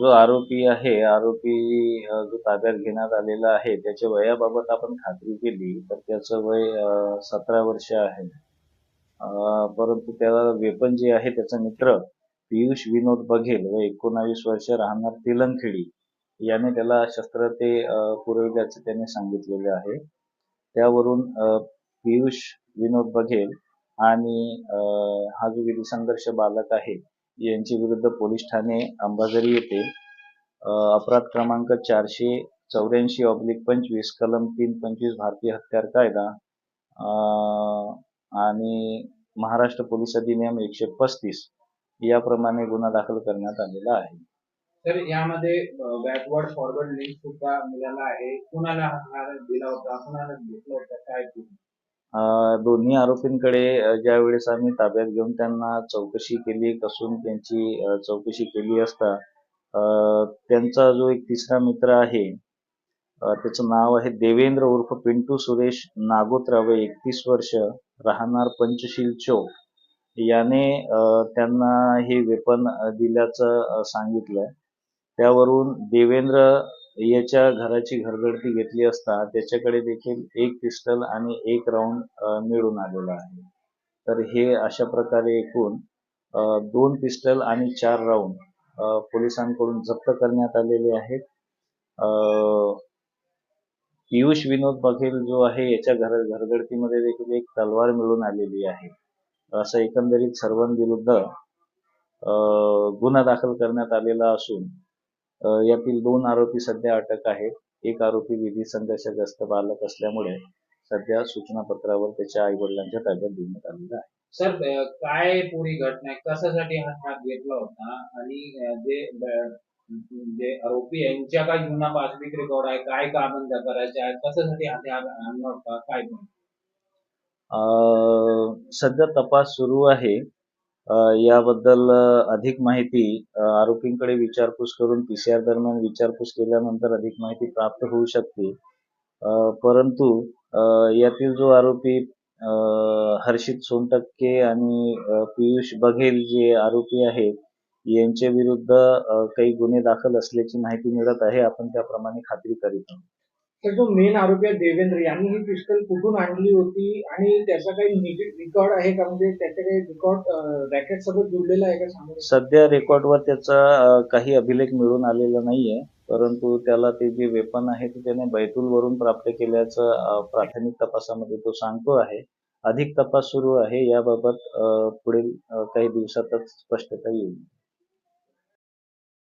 जो आरोपी आहे आरोपी जो ताब्यात घेण्यात आलेला आहे त्याच्या वयाबाबत आपण खात्री केली तर त्याचं वय सतरा वर्ष आहे. परंतु त्याला वेपन जे आहे त्याचा मित्र पियुष विनोद बघेल व एकोणावीस वर्ष राहणार तिलंखेडी याने त्याला शस्त्र ते अ, पुरविल्याचे त्याने सांगितलेले आहे. त्यावरून पियुष विनोद बघेल आणि हा जो विधी संघर्ष बालक आहे यांची विरुद्ध पोलीस ठाणे अंबाझरी येथे अपराध क्रमांक चारशे चौऱ्याऐंशी ऑब्लिक पंचवीस कलम तीन पंचवीस भारतीय हत्यार कायदा आणि महाराष्ट्र पोलीस अधिनियम एकशे पस्तीस याप्रमाणे गुन्हा दाखल करण्यात आलेला आहे. तर यामध्ये बॅकवर्ड फॉरवर्ड लिंक सुद्धा मिळाला आहे. कुणाला दिला होता? कुणाला घेतला होता? काय दोन्ही आरोपींकडे ज्या ज्यावेळेस आम्ही ताब्यात घेऊन त्यांना चौकशी केली कसून त्यांची चौकशी केली असता त्यांचा जो एक तिसरा मित्र आहे त्याचं नाव आहे देवेंद्र उर्फ पिंटू सुरेश नागोत्रा व एकतीस वर्ष राहणार पंचशील चौक. याने त्यांना हे वेपन दिल्याचं सांगितलं. त्यावरून देवेंद्र याच्या घराची घरगडती घेतली असता त्याच्याकडे देखील एक पिस्टल आणि एक राऊंड मिळून आलेला आहे. तर हे अशा प्रकारे एकूण दोन पिस्टल आणि चार राऊंड पोलिसांकडून जप्त करण्यात आलेले आहेत. अ, पियुष विनोद बघेल जो आहे याच्या घर घरगडतीमध्ये देखील एक तलवार मिळून आलेली आहे. असं एकंदरीत सर्वांविरुद्ध अ, गुन्हा दाखल करण्यात आलेला असून यातील दोन आरोपी सध्या अटक आहेत. एक आरोपी विधी संघर्षग्रस्त बालक असल्यामुळे सध्या सूचना पत्रावर त्याच्या आई वडिलांच्या ताब्यात देण्यात आलेला आहे. सर काय पुरी घटना कशासाठी हा हात घेतला होता? आणि जे जे आरोपी यांच्या काय जुना पासबुक रेकॉर्ड आहे? काय कारण करायचे आहे? कशासाठी हात आणला होता? काय सध्या तपास सुरू आहे. याबद्दल अधिक माहिती आरोपींकडे विचारपूस करून पीसीआर दरम्यान विचारपूस केल्यानंतर अधिक माहिती प्राप्त होऊ शकते. परंतु यातील जो आरोपी अ, हर्षित सोनटक्के आणि पियुष बघेल जे आरोपी आहेत यांच्या विरुद्ध काही गुन्हे दाखल असल्याची माहिती मिळत आहे. आपण त्याप्रमाणे खात्री करीत आहोत. तर जो मेन आरोपी आहे देवेंद्र यांनी ही पिस्टल कुठून आणली होती? आणि त्याचा काही रेकॉर्ड आहे का? म्हणजे त्याचे काही रेकॉर्ड रॅकेट सोबत जुळलेला आहे का सांगू? शकता? सध्या रेकॉर्डवर त्याचा काही अभिलेख मिळून आलेला नाहीये. परंतु त्याला ते जे वेपन आहे ते त्याने बैतूलवरून प्राप्त केल्याचं प्राथमिक तपासामध्ये तो सांगतो आहे. अधिक तपास सुरू आहे. याबाबत पुढील काही दिवसातच स्पष्टता येईल.